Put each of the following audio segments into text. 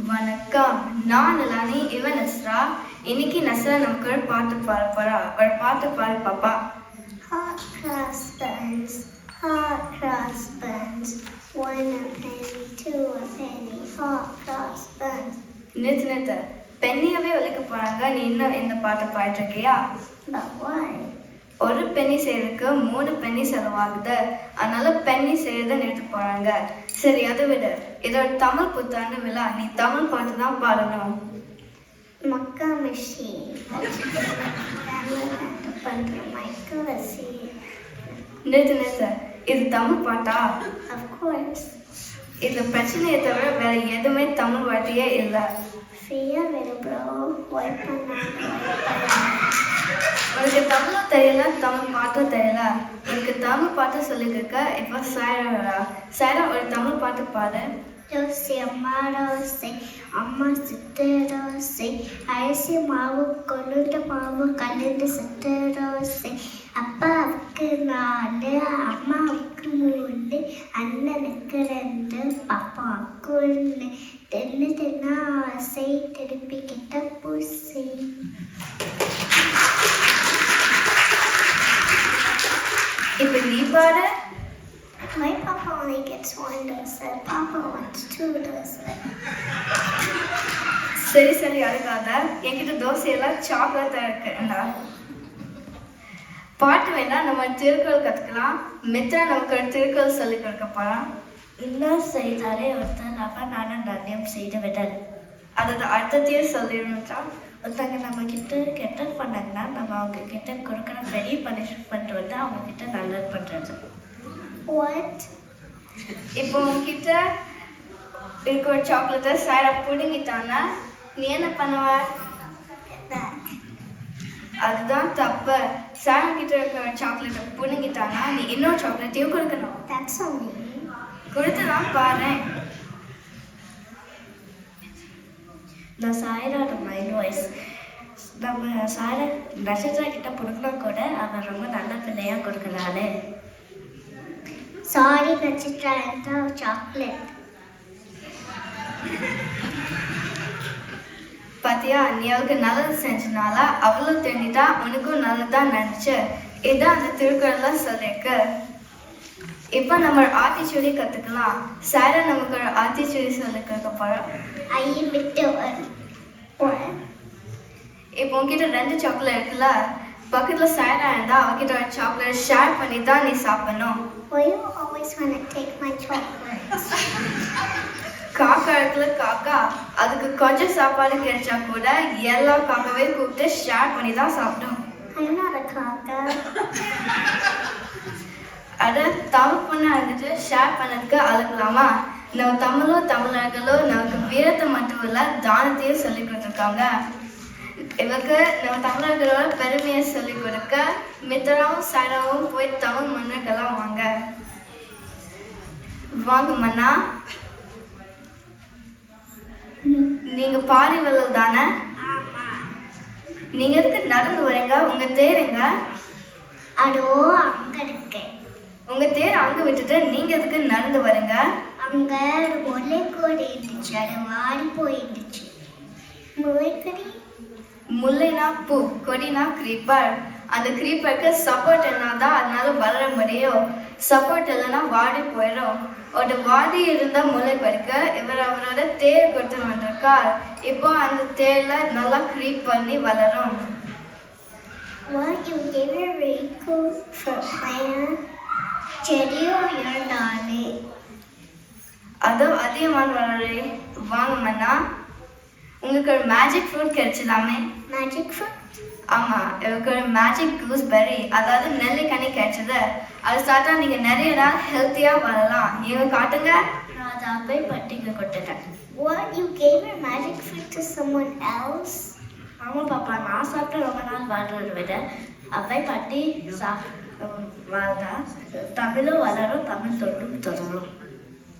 வணக்கம். நான் நிலானி இவன் நஸ்ரா. இன்னைக்கு நஸ்ரா நமக்கு பாட்டு பாட போறா ஒரு பாட்டு பாடு பாப்பா. Hot cross buns, hot cross buns. One a penny, two a penny, hot cross buns. நிறுத்து நிறுத்து. பெண்ணியாவே உழைக்க போறாங்க. நீ இன்னும் இந்த பாட்டை பாடிட்டு இருக்கியா But why? ஒரு பெண்ணி செய்யறதுக்கு மூணு பெண்ணி செலவாகுது. அதனால பெண்ணி செய்யறத நிறுத்த போறாங்க. சரி அதை விட. இதோட தமிழ் புத்தாண்டு விழா. நீ தமிழ் பாட்டு தான் பாடணும். பண்ற மைக்கவசி நிறுத்து நிறுத்து. இது தமிழ் பாட்டா? Course. இந்த பிரச்சனையை தவிர வேற எதுவுமே தமிழ் வார்த்தையே இல்லை. ஃப்ரீயா விடு ப்ரோ பண்ணாங்க உனக்கு தமிழும் தெரியல தமிழ் பாட்டும் தெரியல? உனக்கு தமிழ் பாட்டு சொல்லியிருக்க இப்போ சாயரா சாயரா ஒரு தமிழ் பாட்டு பாடு. தோசை அம்மா தோசை அம்மா சுத்த தோசை அரிசி மாவு கொழுந்த மாவு கலந்து சுத்த தோசை. அப்பாவுக்கு நாலு அம்மாவுக்கு மூணு அண்ணனுக்கு ரெண்டு பாப்பாவுக்கு ஒன்று தென்னு தென்னா ஆசை திருப்பி கிட்ட பூசை இப்போ நீ பாடு My papa only gets one dosa. Papa wants two dosa. சரி சரி அழுகாத. என்கிட்ட தோசையெல்லாம் சாக்லேட்டாக இருக்குண்டா பாட்டு வேணா நம்ம திருக்குறள் கற்றுக்கலாம் மித்ரா நமக்கு ஒரு திருக்குறள் சொல்லி கொடுக்க போகிறான் இன்னும் செய்தாலே ஒருத்தர் அப்ப நானும் நன்னியம் செய்து விடல். அதோட அர்த்தத்தையும் சொல்லிருந்துச்சா ஒருத்தங்க நம்ம கிட்ட கெட்டது பண்ணாங்கன்னா நம்ம அவங்க கிட்ட கொடுக்குற பெரிய பனிஷ்மெண்ட் வந்து அவங்க கிட்ட நல்லது பண்றது. வாட் இப்போ உன்கிட்ட இருக்க ஒரு சாக்லேட்டை சாரா பிடுங்கிட்டான்னா நீ என்ன பண்ணுவ? அதுதான் தப்பு. சாரா கிட்ட இருக்கிற சாக்லேட்டை பிடுங்கிட்டானா நீ இன்னொரு சாக்லேட்டையும் கொடுக்கணும். தட்ஸ் only கொடுத்துதான் பாரு நான் சாயரோட மைண்ட் வாய்ஸ் நம்ம சார நட்சத்திரா கிட்ட கொடுக்கணும் கூட அவன் ரொம்ப நல்ல பிள்ளையா சாரி நட்சத்திரா என்ற சாக்லேட் பாத்தியா நீ அவளுக்கு நல்லது செஞ்சனால அவளும் தெரிஞ்சிட்டா உனக்கும் நல்லதான் நினைச்சு. இதான் அந்த திருக்குறள்ல சொல்லியிருக்கு. இப்போ நம்ம ஆத்திச்சூடி கத்துக்கலாம். சாரா நமக்கு ஒரு ஆத்திச்சூடி சொல்லி கொடுக்க போறோம். ஐ விட்டு இப்போ உன்கிட்ட ரெண்டு சாக்லேட் இருக்குல்ல? பக்கத்துல சாரா இருந்தா அவகிட்ட ஒரு சாக்லேட் ஷேர் பண்ணி தான் நீ சாப்பிடணும். Always want to take my chocolates? காக்கா இருக்குல்ல காக்கா. அதுக்கு கொஞ்சம் சாப்பாடு கிடைச்சா கூட எல்லா காக்காவே கூப்பிட்டு ஷேர் பண்ணி தான் சாப்பிடும். I'm not a. அட தமிழ் பொண்ணா இருந்துட்டு ஷேர் பண்ணதுக்கு அழுகலாமா? நம்ம தமிழும் தமிழர்களும் நமக்கு வீரத்தை மட்டும் இல்ல தானத்தையும் சொல்லி கொடுத்துருக்காங்க. இவருக்கு நம்ம தமிழர்களோட பெருமையை சொல்லி கொடுக்க மித்தராவும் சாராவும் போய் தமிழ் மன்னர்கள்லாம் வாங்க. வாங்க மன்னா நீங்க பாரிவல்லல் தானே? நீங்க எதுக்கு நடந்து வரீங்க? உங்க தேருங்க அதோ அங்க இருக்கேன் உங்க தேர் அங்க விட்டுட்டு நீங்க எதுக்கு நடந்து வரீங்க? அங்க ஒரு கோடி இருந்துச்சு அது வாடி போயிருந்துச்சு முளைக்கடி முல்லைனா பூ கொடினா creeper அந்த creeperக்கு சப்போர்ட் தான் அதனால வளர முடியும் சப்போர்ட் இல்லைன்னா வாடி போயிடும் ஒரு வாடி இருந்த முல்லை பறிக்க இவர் அவரோட தேர் கொடுத்து வந்திருக்கார் இப்போ அந்த தேர்ல நல்லா creep பண்ணி வளரும். What you give a very cool for plant செடியோ இருந்தாலே அதுவும் அதிகமான வளரே வாங்க மன்னா உங்களுக்கு ஒரு மேஜிக் ஃப்ரூட் கிடைச்சலாமே மேஜிக் ஃப்ரூட் ஆமா எனக்கு ஒரு மேஜிக் கூஸ்பெர்ரி அதாவது நெல்லிக்கனி கிடைச்சது. அது சாப்பிட்டா நீங்க நிறைய நாள் ஹெல்த்தியா வரலாம் நீங்க காட்டுங்க. நான் அதை அவை பட்டிங்க கொட்டுட்டேன் What you gave a magic fruit to someone else? ஆமாம் பாப்பா நான் சாப்பிட்டு ரொம்ப நாள் வாழ்றதை விட அவை பாட்டி வாழ்ந்தா தமிழும் வளரும் தமிழ் தொட்டும் தொடரும்.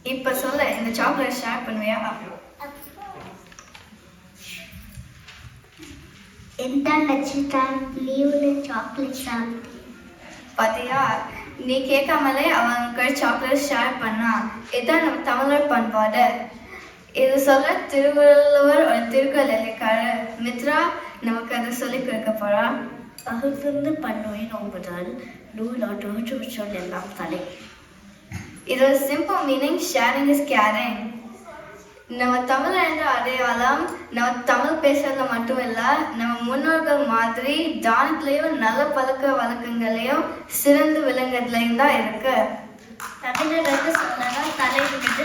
இப்ப சொல்ல இந்த சாக்லேட் ஷேர் பண்ணுவியா? ఎంత నచ్చుతాం లీవ్లు சாக்லேட் சாப்பிட்டு பார்த்தியா நீ கேட்காமலே அவன் அவங்க சாக்லேட் ஷேர் பண்ணா. இதுதான் நம்ம தமிழர் பண்பாடு. இது சொல்ல திருவள்ளுவர் ஒரு திருக்குறள் எழுதிக்காரர் மித்ரா நமக்கு அதை சொல்லி கொடுக்க போறா. பகுத்திருந்து பண்ணுவை நோம்புதல் நூல் ஆற்றோற்று எல்லாம் தலை. இது simple meaning sharing is caring நம்ம தமிழ் என்ற அடையாளம் நம்ம தமிழ் பேசுறதுல மட்டும் இல்ல நம்ம முன்னோர்கள் மாதிரி தானத்திலையும் நல்ல பழக்க வழக்கங்களையும் சிறந்து விளங்குறதுலையும் தான் இருக்கு. தமிழர் வந்து சொன்னா தலை விட்டு